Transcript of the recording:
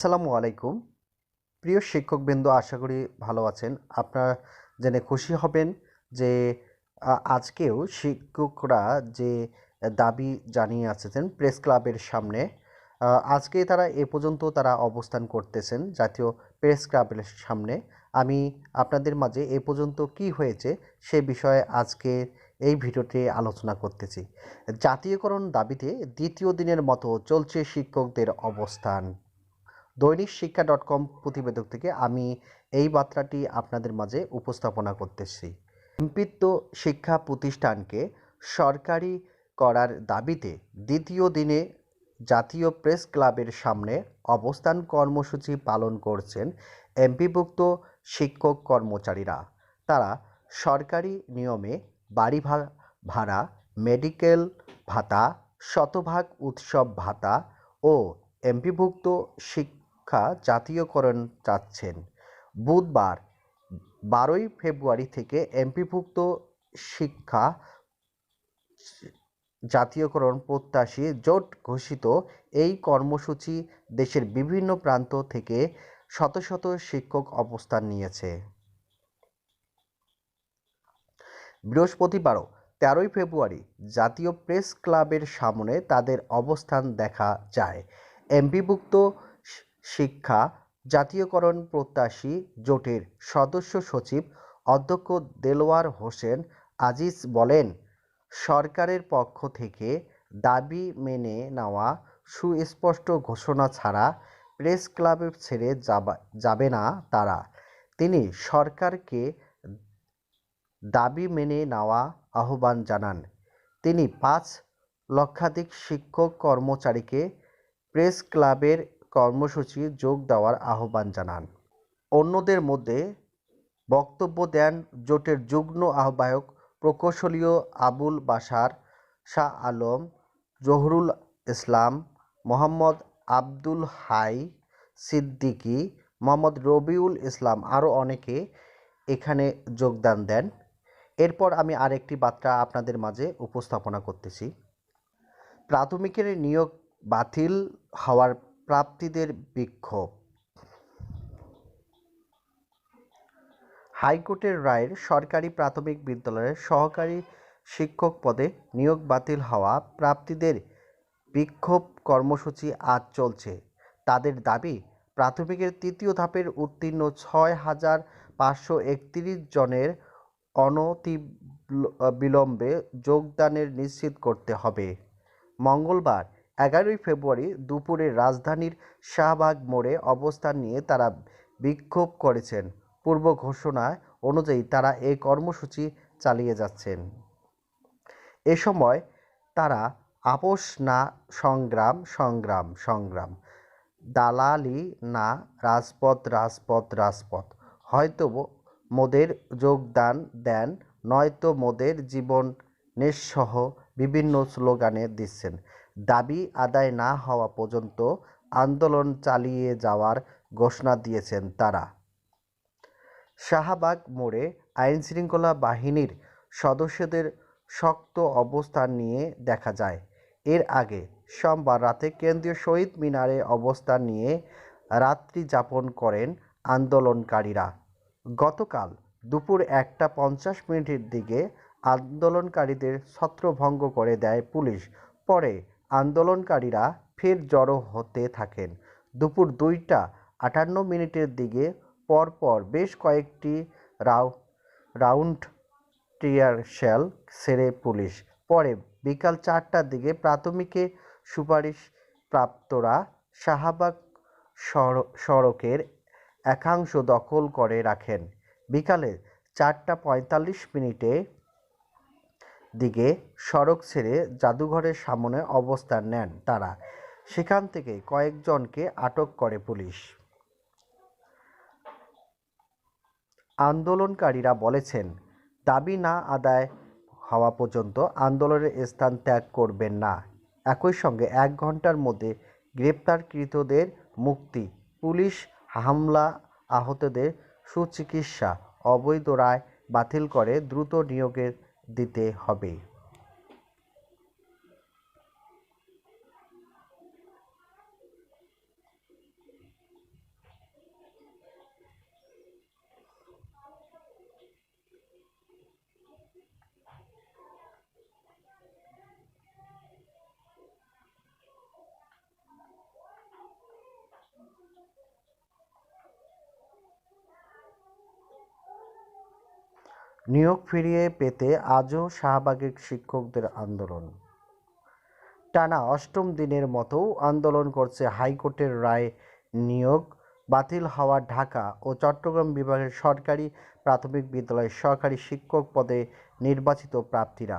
আসসালামু আলাইকুম। প্রিয় শিক্ষকবৃন্দ, আশা করি ভালো আছেন। আপনারা জেনে খুশি হবেন যে আজকেও শিক্ষকরা যে দাবি জানিয়ে আসছেন প্রেস ক্লাবের সামনে আজকে তারা এ পর্যন্ত তারা অবস্থান করতেছেন জাতীয় প্রেস ক্লাবের সামনে। আমি আপনাদের মাঝে এ পর্যন্ত কি হয়েছে সে বিষয়ে আজকে এই ভিডিওটি আলোচনা করতেছি। জাতীয়করণ দাবিতে দ্বিতীয় দিনের মতো চলছে শিক্ষকদের অবস্থান। দৈনিক শিক্ষা ডট কম প্রতিবেদক থেকে আমি এই বার্তাটি আপনাদের মাঝে উপস্থাপনা করতেছি। সম্পৃক্ত শিক্ষা প্রতিষ্ঠানকে সরকারি করার দাবিতে দ্বিতীয় দিনে জাতীয় প্রেস ক্লাবের সামনে অবস্থান কর্মসূচি পালন করছেন এমপিভুক্ত শিক্ষক কর্মচারীরা। তারা সরকারি নিয়মে বাড়ি ভাড়া, মেডিকেল ভাতা, শতভাগ উৎসব ভাতা ও এমপিভুক্ত শিক্ষা জাতীয়করণ চাচ্ছেন। বুধবার, বারোই ফেব্রুয়ারি থেকে এমপিভুক্ত শিক্ষা জাতীয়করণ প্রত্যাশী জোট ঘোষিত এই কর্মসূচি দেশের বিভিন্ন প্রান্ত থেকে শত শত শিক্ষক অবস্থান নিয়েছে। বৃহস্পতিবারও তেরোই ফেব্রুয়ারি জাতীয় প্রেস ক্লাবের সামনে তাদের অবস্থান দেখা যায়। এমপিভুক্ত শিক্ষা, জাতীয়করণ প্রত্যাশী জোটের সদস্য সচিব অধ্যক্ষ দেলোয়ার হোসেন আজিজ বলেন, সরকারের পক্ষ থেকে দাবি মেনে নেওয়া সুস্পষ্ট ঘোষণা ছাড়া প্রেস ক্লাবে ছেড়ে যাবা- যাবে না তারা। তিনি সরকারকে দাবি মেনে নেওয়া আহ্বান জানান। তিনি পাঁচ লক্ষাধিক শিক্ষক কর্মচারীকে প্রেস ক্লাবের কর্মসূচি যোগ দেওয়ার আহ্বান জানান। অন্যদের মধ্যে বক্তব্য দেন জোটের যুগ্ম আহ্বায়ক প্রকৌশলীয় আবুল বাশার, শাহ আলম, জহুরুল ইসলাম, মোহাম্মদ আব্দুল হাই সিদ্দিকী, মোহাম্মদ রবিউল ইসলাম আরও অনেকে এখানে যোগদান দেন। এরপর আমি আরেকটি বার্তা আপনাদের মাঝে উপস্থাপনা করতেছি। প্রাথমিকের নিয়োগ বাতিল হওয়ার প্রাপ্তিদের বিক্ষোভ। হাইকোর্টের রায়ের সরকারি প্রাথমিক বিদ্যালয়ের সহকারী শিক্ষক পদে নিয়োগ বাতিল হওয়া প্রাপ্তিদের বিক্ষোভ কর্মসূচি আজ চলছে। তাদের দাবি, প্রাথমিকের তৃতীয় ধাপের উত্তীর্ণ ছয় হাজার পাঁচশো একত্রিশ জনের অনতি বিলম্বে যোগদানের নিশ্চিত করতে হবে। মঙ্গলবার এগারোই ফেব্রুয়ারি দুপুরে রাজধানীর শাহবাগ মোড়ে অবস্থান নিয়ে তারা বিক্ষোভ করেছেন। পূর্ব ঘোষণা অনুযায়ী তারা এই কর্মসূচি চালিয়ে যাচ্ছেন। এ সময় তারা আপোষ না সংগ্রাম সংগ্রাম সংগ্রাম। দালালি না রাজপথ রাজপথ রাজপথ। হয়তো মোদের যোগদান দেন, নয়তো মোদের জীবন নিঃসহ বিভিন্ন স্লোগানে দিচ্ছেন। দাবি আদায় না হওয়া পর্যন্ত আন্দোলন চালিয়ে যাওয়ার ঘোষণা দিয়েছেন তারা। শাহবাগ মোড়ে আইনশৃঙ্খলা বাহিনীর সদস্যদের শক্ত অবস্থান নিয়ে দেখা যায়। এর আগে সোমবার রাতে কেন্দ্রীয় শহীদ মিনারে অবস্থান নিয়ে রাত্রি যাপন করেন আন্দোলনকারীরা। গতকাল দুপুর একটা পঞ্চাশ মিনিটের দিকে আন্দোলনকারীদের ছত্রভঙ্গ করে দেয় পুলিশ। পরে আন্দোলনকারীরা ফের জড়ো হতে থাকেন। দুপুর দুইটা আটান্ন মিনিটের দিকে পরপর বেশ কয়েকটি রাউ, রাউন্ড টিয়ার শেল ছেড়ে পুলিশ। পরে বিকাল চারটার দিকে প্রাথমিকে সুপারিশ প্রাপ্তরা শাহবাগ সড়- সড়কের একাংশ দখল করে রাখেন। বিকালে চারটা পঁয়তাল্লিশ মিনিটে দিকে সড়ক ছেড়ে জাদুঘরের সামনে অবস্থান নেন তারা। সেখান থেকে কয়েকজনকে আটক করে পুলিশ। আন্দোলনকারীরা বলেছেন, দাবি না আদায় হওয়া পর্যন্ত আন্দোলনের স্থান ত্যাগ করবেন না। একই সঙ্গে এক ঘণ্টার মধ্যে গ্রেপ্তারকৃতদের মুক্তি, পুলিশ হামলা আহতদের সুচিকিৎসা, অবৈধ রায় বাতিল করে দ্রুত নিয়োগের দিতে হবে। নিয়োগ ফিরিয়ে পেতে আজও শাহবাগের শিক্ষকদের আন্দোলন। টানা অষ্টম দিনের মতো আন্দোলন করছে হাইকোর্টের রায় নিয়োগ বাতিল হওয়া ঢাকা ও চট্টগ্রাম বিভাগের সরকারি প্রাথমিক বিদ্যালয়ের সরকারি শিক্ষক পদে নির্বাচিত প্রার্থীরা।